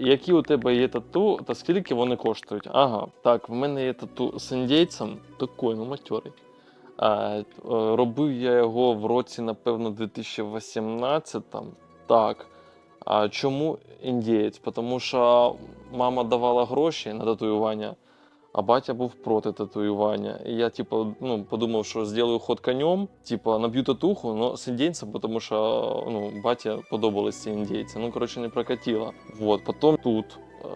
які у тебе є тату та скільки вони коштують? Ага, так, в мене є тату з індійцем, такий, ну матьорий. А, е, робив я його в році, напевно, 2018 Так. А чому індієць? Тому що мама давала гроші на татуювання, а батя був проти татуювання. І я, типу, ну, подумав, що зроблю ход конем, типу, наб'ю татуху, але з індійцем, тому що ну, батя подобались ці індійці. Ну, коротше, не прокатило. Вот. Потім тут.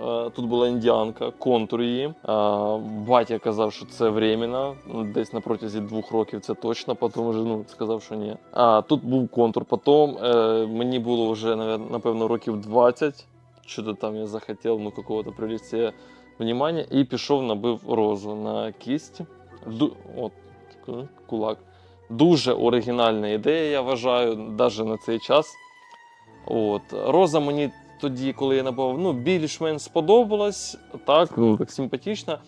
е, Тут була індіанка, контур її. Е, Батя казав, що це временно, ну, десь на протязі двох років це точно, потім вже ну, сказав, що ні. А тут був контур. Потім е, мені було вже напевно років 20. Що-то там я захотів, ну, какого-то привлечь внимання, і пішов, набив розу на кість. Ду... От, кулак. Дуже оригінальна ідея, я вважаю, навіть на цей час. От. Роза мені тоді, коли я набав, ну, більш-менш сподобалась, так, ну, так симпатична.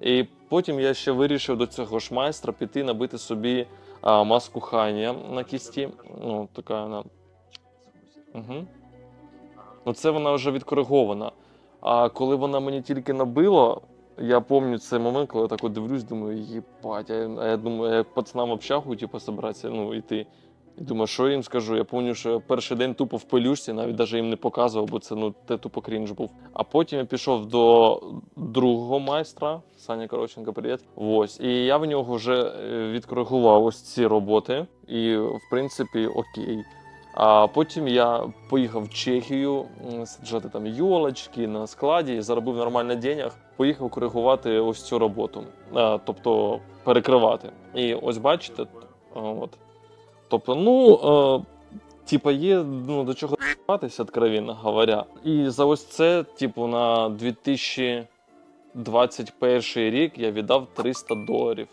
І потім я ще вирішив до цього ж майстра піти набити собі а, маску хання на кісті. Ну, така вона. Угу. Ну, це вона вже відкоригована. А коли вона мені тільки набила, я пам'ятаю цей момент, коли я так от дивлюсь, думаю, їбать, а я, я думаю, як пацанам общагу, типу, собратися, ну, йти. І думаю, що я їм скажу? Я пам'ятаю, що я перший день тупо в пелюшці, навіть навіть їм не показував, бо це ну те тупо крінж був. А потім я пішов до другого майстра, Саня Короченко, привіт. Ось. І я в нього вже е, відкоригував ось ці роботи. І, в принципі, окей. А потім я поїхав в Чехію саджати там йолочки на складі, заробив нормально денег. Поїхав коригувати ось цю роботу, а, тобто перекривати. І ось бачите, от. Тобто, ну, е, типа, є ну, до чого д**атися, откровенно говоря. І за ось це, типу, на 2021 рік я віддав 300 доларів.